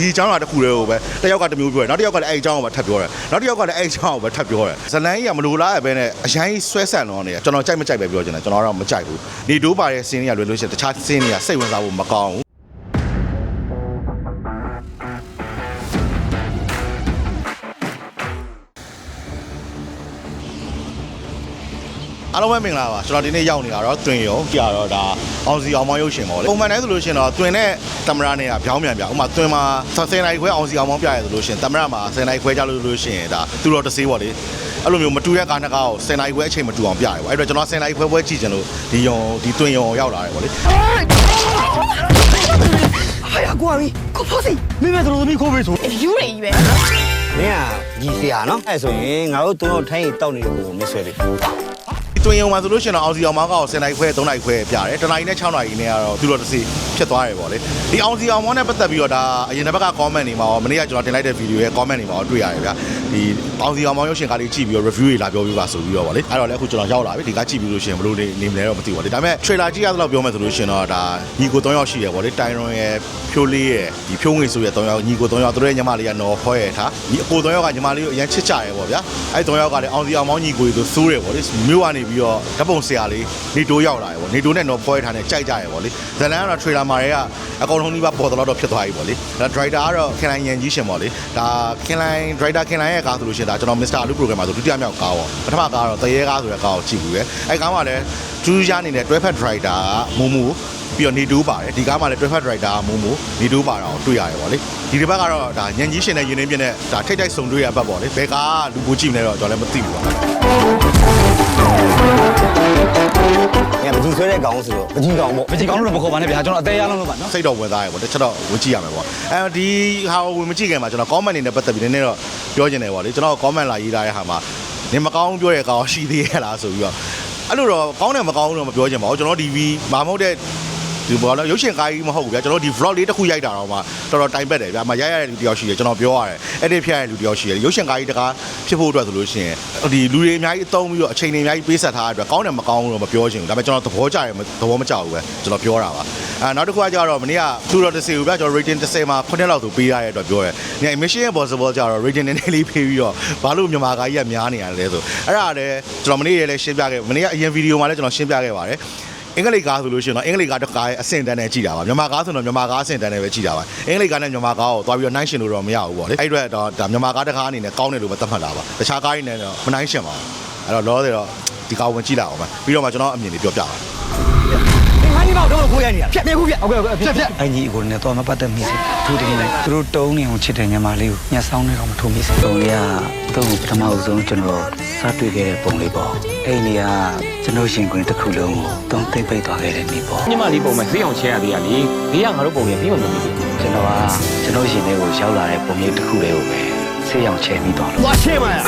ဒီအကြောင်းအရာတစ်ခုတည်းကိုပဲတစ်ယောက်ကတစ်မျိုးပြောတယ်နောက်တစ်ယောက်ကလည်းအဲ့အကြောင်းကိုပဲထပ်ပြောတယ်နောက်တစ်ယောက်ကလည်းအဲ့အကြောင်းကိုပဲထပ်ပြောတယ်ဇလန်ကြီးကမလိုလားပဲနဲ့အရင်ဆွဲဆန့်တော့နေတယ်ကျွန်တော်ကြိုက်မကြိုက်ပဲပြောချင်တယ်ကျွန်တော်တော့မကြိုက်ဘူးနေတိုးပါတဲ့စင်းတွေကလွယ်လို့ရှိရင်တခြားစင်းတွေကစိတ်ဝင်စားဖို့မကောင်းဘူး အားလုံးပဲမင်္ဂလာပါကျွန်တော်ဒီနေ့ရောက်နေတာတော့ twin ရောကြာတော့ဒါအောင်စီအောင်မောင်းရုပ်ရှင်ပေါ့လေပုံမှန်တိုင်းဆိုလို့ရှင်တော့ twin နဲ့သမရနဲ့ကပြောင်းပြန်ပြဥမာ twin မှာ10နိုင်ခွဲအောင်စီအောင်မောင်းပြရဆိုလို့ရှင်သမရမှာ10နိုင်ခွဲကြလို့လို့ရှင်ဒါသူတော်တစ်စေးပေါ့လေအဲ့လိုမျိုးမတူတဲ့ကားနှစ်ကားကို10နိုင်ခွဲအချိန်မတူအောင်ပြရပေါ့အဲ့တော့ကျွန်တော်10နိုင်ခွဲပွဲကြည့်ချင်လို့ဒီရုံဒီ twin ရုံရောက်လာတယ်ပေါ့လေဟာကွာမီကိုဖိုးစီမင်းမတော်တော်မီခိုးပေးဆိုယူရည်ရွယ်မင်းကညီစရာနော်အဲ့ဆိုရင်ငါတို့တို့ထိုင်းတောက်နေလို့မဆွဲသေးဘူး တွင်ယုံမှာဆိုလို့ရှိရင်တော့အောင်စီအောင်မောင်းကဆယ်နိုင်ခွဲ3နိုင်ခွဲပြတယ်တနိုင်နဲ့6နိုင်နဲ့ကတော့သူတော်တဆေးဖြစ်သွားတယ်ပေါ့လေဒီအောင်စီအောင်မောင်းနဲ့ပတ်သက်ပြီးတော့ဒါအရင်တစ်ပတ်က comment တွေမှာရောမနေ့ကကျွန်တော်တင်လိုက်တဲ့ဗီဒီယိုရဲ့ comment တွေမှာရောတွေ့ရတယ်ဗျာ ဒီအောင်စီအောင်မောင်းရုပ်ရှင်ကားလေးကြည့်ပြီးတော့ review တွေလာပြောပြပါဆိုပြီးတော့ဗောလေအဲ့တော့လည်းအခုကျွန်တော်ရောက်လာပြီဒီကားကြည့်ပြီးလို့ရှိရင်ဘယ်လိုနေနေမလဲတော့မသိဘူးဗောလေဒါပေမဲ့ trailer ကြည့်ရသလောက်ပြောမယ်ဆိုလို့ရှိရင်တော့ဒါညီကို3ယောက်ရှိရဗောလေတိုင်ရွန်ရဲ့ဖြိုးလေးရဲ့ဒီဖြိုးငွေဆိုရဲ့3ယောက်ညီကို3ယောက်သူတို့ရဲ့ညီမလေးကနော်ဖောရဲ့ထားဒီအကို3ယောက်ကညီမလေးကိုအရင်ချစ်ကြရဲဗောဗျာအဲ့3ယောက်ကလည်းအောင်စီအောင်မောင်းညီကိုတွေဆိုစိုးတယ်ဗောလေမြို့ကနေပြီးတော့ဓာတ်ပုံဆရာလေးနေတိုးရောက်လာရဗောနေတိုးနဲ့နော်ဖောရဲ့ထားနဲ့ကြိုက်ကြရဲဗောလေဇလန်ကတော့ trailer မှာတွေကအကောင်လုံးကြီးပါပေါ်တော့တော့ဖြစ်သွားပြီဗောလေဒါ driver ကတော့ခင်လိုင်းရန်ကြီးရှင်ဗောလေဒါခင်လိုင်း driver ခင်လိုင်းရဲ့ကားဆိုလို့ရှိရင်ဒါကျွန်တော် Mr. Alu program မှာဆိုဒုတိယမြောက်ကားဗောပထမကားကတော့တရေကားဆိုတဲ့ကားကိုကြည့်ဘူးပဲအဲ့ကားမှာလည်းကျူးရနေတဲ့တွဲဖက် driver ကမူမူပြီးတော့နေတူးပါတယ်ဒီကားမှာလည်းတွဲဖက် driver ကမူမူနေတူးပါတော့တွေ့ရတယ်ဗောလေဒီတစ်ပတ်ကတော့ဒါညံကြီးရှင်နဲ့ရင်းနှင်းပြင်းနဲ့ဒါထိတ်ထိတ်ဆုံတွေ့ရပတ်ဗောလေဘယ်ကားလူကိုကြည့်နေတော့ကျွန်တော်လည်းမသိဘူးဗော ငါမကြီးဆွဲတဲ့ကောင်ဆိုတော့မကြီးကောင်ပေါ့မကြည့်ကောင်းလို့တော့မခေါ်ပါနဲ့ဗျာကျွန်တော်အသေးရလုံးလို့ပါနော်စိတ်တော်ဝင်သားရပေါ့တစ်ချက်တော့ဝင်ကြည့်ရမယ်ပေါ့အဲဒီဟာကိုဝင်မကြည့်ခင်မှာကျွန်တော် comment နေနဲ့ပတ်သက်ပြီးနည်းနည်းတော့ပြောချင်တယ်ပေါ့လေကျွန်တော် comment လာရေးထားတဲ့ဟာမှာနေမကောင်းပြောတဲ့ကောင်ရှိသေးရဲ့လားဆိုပြီးတော့အဲ့လိုတော့ကောင်းတယ်မကောင်းဘူးတော့မပြောချင်ပါဘူးကျွန်တော်ဒီဗီမာမဟုတ်တဲ့ ဒီဘောလုံးရုပ်ရှင်ကားကြီးမဟုတ်ဘူးဗျာကျွန်တော်ဒီ vlog လေးတစ်ခုရိုက်တာတော့မှတော်တော်တိုင်ပတ်တယ်ဗျာမရိုက်ရတဲ့လူတယောက်ရှိတယ်ကျွန်တော်ပြောရတယ်အဲ့ဒီဖျက်ရတဲ့လူတယောက်ရှိတယ်ရုပ်ရှင်ကားကြီးတကားဖြစ်ဖို့အတွက်ဆိုလို့ရှိရင်ဒီလူတွေအများကြီးအသုံးပြီးတော့အချိန်တွေအများကြီးပေးဆက်ထားတဲ့အတွက်ကောင်းတယ်မကောင်းဘူးတော့မပြောချင်ဘူးဒါပေမဲ့ကျွန်တော်သဘောကျတယ်သဘောမကျဘူးပဲကျွန်တော်ပြောတာပါအဲနောက်တစ်ခုကကျတော့မနေ့ကသူတော်တစ်စီကိုဗျာကျွန်တော် rating 30မှာ9လောက်ဆိုပေးရတဲ့အတွက်ပြောတယ်ည mission impossible ကျတော့ rating နည်းနည်းလေးပေးပြီးတော့ဘာလို့မြန်မာကားကြီးကများနေရလဲဆိုအဲ့ဒါလည်းကျွန်တော်မနေ့ရေလည်းရှင်းပြခဲ့မနေ့ကအရင်ဗီဒီယိုမှာလည်းကျွန်တော်ရှင်းပြခဲ့ပါတယ်အ င်္ဂလိပ်ကားဆိုလို့ရှိရင်တော့အင်္ဂလိပ်ကားတစ်ကားရဲ့အဆင့်တန်းနဲ့ကြည့်တာပါမြန်မာကားဆိုတော့မြန်မာကားအဆင့်တန်းနဲ့ပဲကြည့်တာပါအင်္ဂလိပ်ကားနဲ့မြန်မာကားကိုသွားပြီးတော့နှိုင်းရှင်လို့တော့မရဘူးပေါ့လေအဲ့အတွက်တော့ဒါမြန်မာကားတစ်ကားအနေနဲ့ကောင်းတယ်လို့ပဲသတ်မှတ်တာပါတခြားကားတွေနဲ့တော့မနှိုင်းရှင်ပါဘူးအဲ့တော့လောလောဆယ်တော့ဒီကားဝင်ကြည့်လာအောင်ပါပြီးတော့မှကျွန်တော်အမြင်လေးပြောပြပါ ငါညီမတို့ကိုရနေတာဖြတ်နေခုဖြတ်ဟုတ်ကဲ့ဟုတ်ကဲ့ဖြတ်ဖြတ်အညီကိုလည်းတော့မပတ်သက်မိစေသူတကယ်လည်းသူတို့တုံးနေအောင်ချစ်တဲ့ညီမလေးကိုညှက်ဆောင်နေတော့မထုံမိစေပုံလေးကသူ့ကိုပထမအဆုံးကျွန်တော်စတွေ့ခဲ့တဲ့ပုံလေးပေါ့အဲ့ဒီကကျွန်တော်ရှင်ခွင်တစ်ခုလုံးကိုတုံးသိမ့်ပိတ်သွားခဲ့တဲ့နေ့ပေါ့ညီမလေးပုံမဲ့ဈေးအောင်ချဲရသေးရလေဈေးကငါတို့ပုံရင်ပြီးမှမပြီးဘူးကျွန်တော်ကကျွန်တော်ရှင်လေးကိုရောက်လာတဲ့ပုံလေးတစ်ခုလေးကိုပဲဆေးရောင်ချဲမိသွားလို့သွားရှင်းပါလား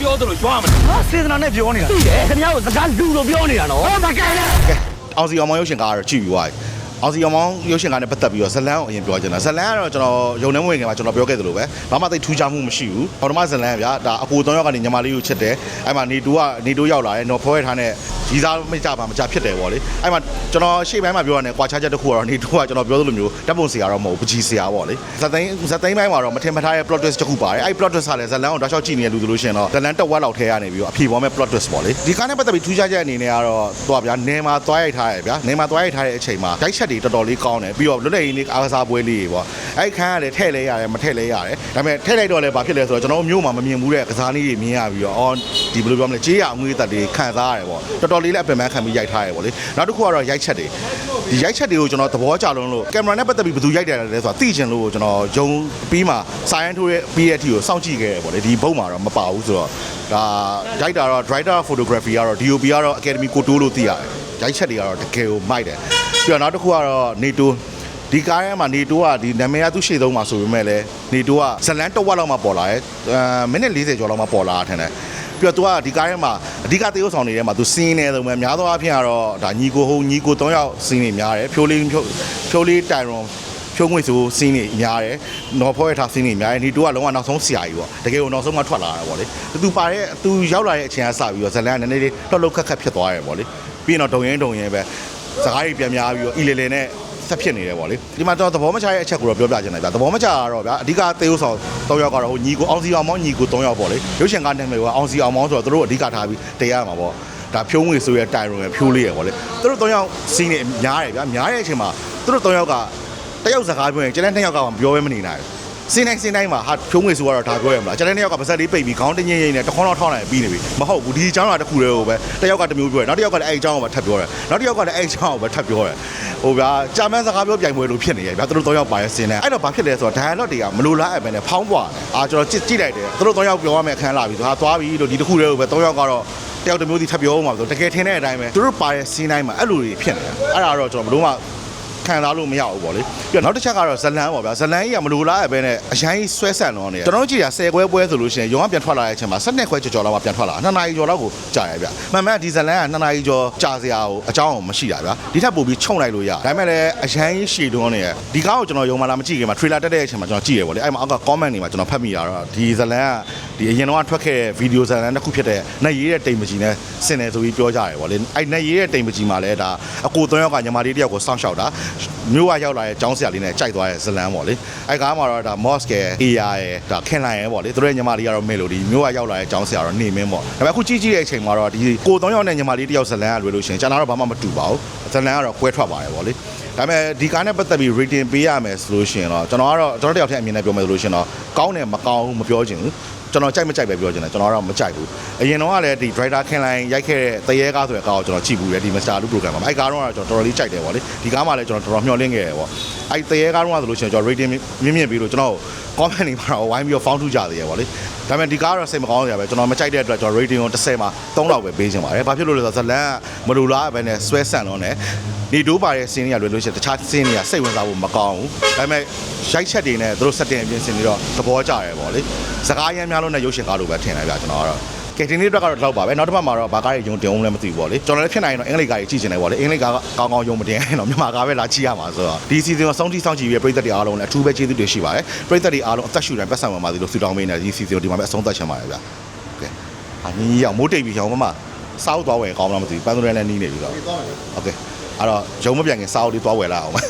ပြောသလိုကြွားမလားဟာစေတနာနဲ့ပြောနေတာသိတယ်ခင်ဗျားကိုစကားလူလိုပြောနေတာနော်ဟုတ်ပါကဲကဲအောင်စီအောင်မောင်ရုပ်ရှင်ကားကတော့ကြည့်ပြီးသွားပြီအောင်စီအောင်မောင်ရုပ်ရှင်ကားနဲ့ပတ်သက်ပြီးတော့ဇလန်ကိုအရင်ပြောချင်တာဇလန်ကတော့ကျွန်တော်ရုံနှဲမဝင်ခင်မှာကျွန်တော်ပြောခဲ့သလိုပဲဘာမှသိထူးခြားမှုမရှိဘူးအော်တမဇလန်ဗျာဒါအကို၃ယောက်ကနေညီမလေးကိုချစ်တယ်အဲ့မှာနေတူကနေတူရောက်လာတယ်နော်ဖောရထားနဲ့ရီစားမကြပါမကြဖြစ်တယ်ပေါ့လေအဲ့မှာကျွန်တော်ရှေ့ပိုင်းမှာပြောရတယ်ကွာခြားချက်တစ်ခုကတော့နေတူကကျွန်တော်ပြောသလိုမျိုးဓာတ်ပုံဆရာတော့မဟုတ်ဘူးပကြီးဆရာပေါ့လေဇသိန်းဇသိန်းပိုင်းမှာတော့မထင်မထားတဲ့ plot twist တစ်ခုပါတယ်အဲ့ plot twist ကလည်းဇလန်ကိုတောက်လျှောက်ကြည့်နေတဲ့လူဆိုလို့ရှိရင်တော့ဇလန်တက်ဝက်လောက်ထဲကနေပြီးတော့အဖြေပေါ်မဲ့ plot twist ပေါ့လေဒီကားနဲ့ပတ်သက်ပြီးထူးခြားချက်အနေနဲ့ကတော့တော့ဗျာနေမှာသွားရိုက်ထားရဗျာနေမှာသွားရိုက်ထားတဲ့အချိန်မှာတိုက်ချက်တွေတော်တော်လေးကောင်းတယ်ပြီးတော့လွတ်လပ်ရေးနေ့အားကစားပွဲလေးတွေပေါ့အဲ့ခန်းကလည်းထည့်လဲရတယ်မထည့်လဲရတယ်ဒါပေမဲ့ထည့်လိုက်တော့လည်းဘာဖြစ်လဲဆိုတော့ကျွန်တော်တို့မျိုးမှာမမြင်ဘူးတဲ့ကစားနည်းတွေမြင်ရပြီးတော့အော်ဒီဘယ်လိုပြောမလဲကြေးရအငွေးသက်တွေခံစားရတယ်ပေါ့တော်တော်လေးလည်းအပင်ပန်းခံပြီးရိုက်ထားရပေါ့လေနောက်တစ်ခုကတော့ရိုက်ချက်တွေဒီရိုက်ချက်တွေကိုကျွန်တော်သဘောကျလုံးလို့ကင်မရာနဲ့ပတ်သက်ပြီးဘယ်သူရိုက်တယ်လဲဆိုတာသိချင်လို့ကျွန်တော်ယုံပြီးမှစာရန်ထိုးရဲ့ပြီးရဲ့အထိကိုစောင့်ကြည့်ခဲ့ရပေါ့လေဒီဘုတ်မှာတော့မပါဘူးဆိုတော့ဒါရိုက်တာတော့ director photography ကတော့ DOP ကတော့ Academy ကိုတိုးလို့သိရတယ်ရိုက်ချက်တွေကတော့တကယ်ကိုမိုက်တယ်ပြီးတော့နောက်တစ်ခုကတော့ NATO ဒီကားထဲမှာနေတိုးကဒီနာမည်ကသူ့ရှေ့သုံးမှာဆိုပေမဲ့လည်းနေတိုးကဇလန်တစ်ဝက်လောက်မှပေါ်လာတယ်အဲမိနစ်40ကျော်လောက်မှပေါ်လာတာထင်တယ် ပြီးတော့သူကဒီကားထဲမှာအဓိကသေုပ်ဆောင်နေတဲ့မှာသူစင်းနေတယ်ပဲများသောအားဖြင့်ကတော့ဒါညီကိုဟုတ်ညီကို၃ယောက်စင်းနေများတယ်ဖြိုးလေးဖြိုးဖြိုးလေးတိုင်ရွန်ဖြုံးငွေဆိုစင်းနေများတယ်နော်ဖောရထားစင်းနေများတယ်ဒီတူကလုံးဝနောက်ဆုံးဆရာကြီးပေါ့တကယ်ကိုနောက်ဆုံးမှထွက်လာတာပေါ့လေသူပါတဲ့သူရောက်လာတဲ့အချိန်ကစပြီးတော့ဇလန်ကနည်းနည်းလေးလှုပ်လှုပ်ခက်ခက်ဖြစ်သွားတယ်ပေါ့လေပြီးရင်တော့ဒုံရင်ဒုံရင်ပဲစကားတွေပြန်များပြီးတော့အီလေလေနဲ့ ဆက်ဖြစ်နေတယ်ပေါ့လေဒီမှာတော့သဘောမချရဲ့အချက်ကိုတော့ပြောပြချင်တယ်ဗျာသဘောမချကတော့ဗျာအဓိကသေဥဆောင်၃ယောက်ကတော့ဟိုညီကိုအောင်စီအောင်မောင်းညီကို၃ယောက်ပေါ့လေရုပ်ရှင်ကားနာမည်ကအောင်စီအောင်မောင်းဆိုတော့သူတို့အဓိကထားပြီးတရားရမှာပေါ့ဒါဖြုံးငွေဆိုရဲတိုင်ရုံရဖြိုးလေးရပေါ့လေသူတို့၃ယောက်စီးနေများတယ်ဗျာများတဲ့အချိန်မှာသူတို့၃ယောက်ကတယောက်စကားပြောရင်ကျန်တဲ့၂ယောက်ကပြောပဲမနေနိုင်ဘူးစင်းတိုင်းစင်းတိုင်းမှာဟာဖြုံးငွေဆိုတော့ဒါပြောရမလားကျန်တဲ့၂ယောက်ကပါဇက်လေးပိတ်ပြီးခေါင်းတင်းငိမ့်ငိမ့်နဲ့တခေါင်းတော့ထောင်းနိုင်ပြီးနေပြီမဟုတ်ဘူးဒီအကြောင်းကတစ်ခုတည်းကိုပဲတယောက်ကတစ်မျိုးပြောတယ်နောက်တစ်ယောက်ကလည်းအဲ့အကြောင်းကိုပဲထပ်ပြောတယ်နောက်တစ်ယောက်ကလည်းအဲ့အကြောင်းကိုပဲထပ်ပြောတယ် ဟိုဗျာကြာမန်းစကားပြောပြိုင်ပွဲလို့ဖြစ်နေရဲ့ဗျာသူတို့၃ယောက်ပါရဲ့စင်းတိုင်းအဲ့တော့ဘာဖြစ်လဲဆိုတော့ dialogue တွေကမလိုလားအပ်ပဲနဲ့ဖောင်းပွားတယ်အာကျွန်တော်ကြည့်ကြည့်လိုက်တယ်သူတို့၃ယောက်ပြောရမယ့်အခန်းလာပြီသူဟာသွားပြီလို့ဒီတစ်ခုတည်းကိုပဲ၃ယောက်ကတော့တယောက်တစ်မျိုးစီထပ်ပြောအောင်ပါဆိုတကယ်ထင်တဲ့အတိုင်းပဲသူတို့ပါရဲ့စင်းတိုင်းမှာအဲ့လိုတွေဖြစ်နေတာအဲ့ဒါတော့ကျွန်တော်ဘယ်လို့မှ ခံစားလို့မရဘူးပေါ့လေပြီးတော့နောက်တစ်ချက်ကတော့ဇလန်ပေါ့ဗျာဇလန်ကြီးကမလိုလားအပဲနဲ့အရင်ဆွဲဆန့်တော့နေတယ်ကျွန်တော်တို့ကြည့်တာ10ခွဲပွဲဆိုလို့ရှိရင်ရုံကပြန်ထွက်လာတဲ့အချိန်မှာ12ခွဲကြော်ကြော်လောက်မှပြန်ထွက်လာ2နာရီကျော်လောက်ကိုကြာရဗျမှန်မှန်ဒီဇလန်က2နာရီကျော်ကြာစရာကိုအကြောင်းအောင်မရှိတာဗျဒီထက်ပိုပြီးခြုံလိုက်လို့ရဒါပေမဲ့လည်းအရင်ရှည်တွန်းနေတယ်ဒီကားကိုကျွန်တော်ရုံမှလာမကြည့်ခင်မှာ trailer တက်တဲ့အချိန်မှာကျွန်တော်ကြည့်ရပေါ့လေအဲ့မှာအောက်က comment တွေမှာကျွန်တော်ဖတ်မိတာတော့ဒီဇလန်က ဒီအရင်တော့ထွက်ခဲ့တဲ့ဗီဒီယိုဇလန်တစ်ခုဖြစ်တဲ့နှက်ရေးတဲ့တိမ်မကြီးနဲ့ဆင်တယ်ဆိုပြီးပြောကြတယ်ပေါ့လေအဲ့နှက်ရေးတဲ့တိမ်မကြီးမှာလည်းဒါအကိုသုံးယောက်ကညီမလေးတစ်ယောက်ကိုစောင့်ရှောက်တာမြို့ကရောက်လာတဲ့ကျောင်းဆရာလေးနဲ့ကြိုက်သွားတဲ့ဇလန်ပေါ့လေအဲ့ကားမှာတော့ဒါ mosque ရဲ့ area ရဲ့ဒါခင်လိုက်ရဲ့ပေါ့လေသူတို့ရဲ့ညီမလေးကတော့ melody မြို့ကရောက်လာတဲ့ကျောင်းဆရာတော့နေမင်းပေါ့ဒါပေမဲ့အခုကြည့်ကြည့်တဲ့အချိန်မှာတော့ဒီကိုသုံးယောက်နဲ့ညီမလေးတစ်ယောက်ဇလန်ကလွယ်လို့ရှိရင်ကျွန်တော်တော့ဘာမှမတူပါဘူးဇလန်ကတော့ကွဲထွက်ပါတယ်ပေါ့လေဒါပေမဲ့ဒီကားနဲ့ပတ်သက်ပြီး rating ပေးရမယ်ဆိုလို့ရှိရင်တော့ကျွန်တော်ကတော့ကျွန်တော်တယောက်တည်းအမြင်နဲ့ပြောမယ်ဆိုလို့ရှိရင်တော့ကောင်းတယ်မကောင်းဘူးမပြောချင်ဘူး ကျွန်တော်ကြိုက်မကြိုက်ပဲပြောချင်တယ်ကျွန်တော်ကတော့မကြိုက်ဘူးအရင်တော့ကလည်းဒီ driver ခင်လိုက်ရိုက်ခဲ့တဲ့တရေကားဆိုတဲ့ကားကိုကျွန်တော်ကြည့်ဘူးလေဒီ master လူ program မှာအဲ့ကားတော့ကျွန်တော်တော်တော်လေးကြိုက်တယ်ပေါ့လေဒီကားမှာလည်းကျွန်တော်တော်တော်မျှော်လင့်ခဲ့တယ်ပေါ့အဲ့တရေကားတော့ဆိုလို့ရှိရင်ကျွန်တော် rating မြင့်မြင့်ပြီးလို့ကျွန်တော် comment တွေမှာတော့ဝိုင်းပြီးတော့ found ထုကြသေးတယ်ပေါ့လေဒါပေမဲ့ဒီကားကတော့စိတ်မကောင်းစရာပဲကျွန်တော်မကြိုက်တဲ့အတွက်ကျွန်တော် rating ကို30မှာ3လောက်ပဲပေးချင်ပါတယ်ဘာဖြစ်လို့လဲဆိုတော့ဇလန်ကမလိုလားပဲနဲ့ဆွဲဆန့်တော့ねနေတိုးပါတဲ့စင်းတွေကလွယ်လို့ရှိရင်တခြားစင်းတွေကစိတ်ဝင်စားဖို့မကောင်းဘူးဒါပေမဲ့ရိုက်ချက်တွေနဲ့သူတို့ setting အပြင်စင်ပြီးတော့သဘောကျတယ်ပေါ့လေစကားရမ်းများလို့နဲ့ရုပ်ရှင်ကားလိုပဲထင်တယ်ဗျာကျွန်တော်ကတော့ ကဲဒီနေ့အတွက်ကတော့လောက်ပါပဲနောက်တစ်ပတ်မှာတော့ဘာကားတွေယုံတင်အောင်လည်းမသိဘူးပေါ့လေကျွန်တော်လည်းဖြစ်နိုင်ရင်တော့အင်္ဂလိပ်ကားကြီးကြည့်ချင်တယ်ပေါ့လေအင်္ဂလိပ်ကားကကောင်းကောင်းယုံမတင်တော့မြန်မာကားပဲလာကြည့်ရမှာဆိုတော့ဒီစီဇန်ကိုစောင့်ကြည့်စောင့်ကြည့်ပြီးပြည်သက်တွေအားလုံးလည်းအထူးပဲကျေးဇူးတင်ရှိပါတယ်ပြည်သက်တွေအားလုံးအသက်ရှူတိုင်းပတ်ဆောင်ပါပါသလိုဆုတောင်းပေးနေဒီစီဇန်ကိုဒီမှာပဲအဆုံးသတ်ချင်ပါတယ်ဗျာကဲအညီကြီးအောင်မိုးတိတ်ပြီးအောင်မမစောက်သွားဝယ်ကောင်းမလားမသိဘူးပန်းသွဲလည်းနီးနေပြီတော့ဟုတ်ကဲ့အဲ့တော့ဂျုံမပြန်ခင်စောက်လေးသွားဝယ်လာအောင်ပါ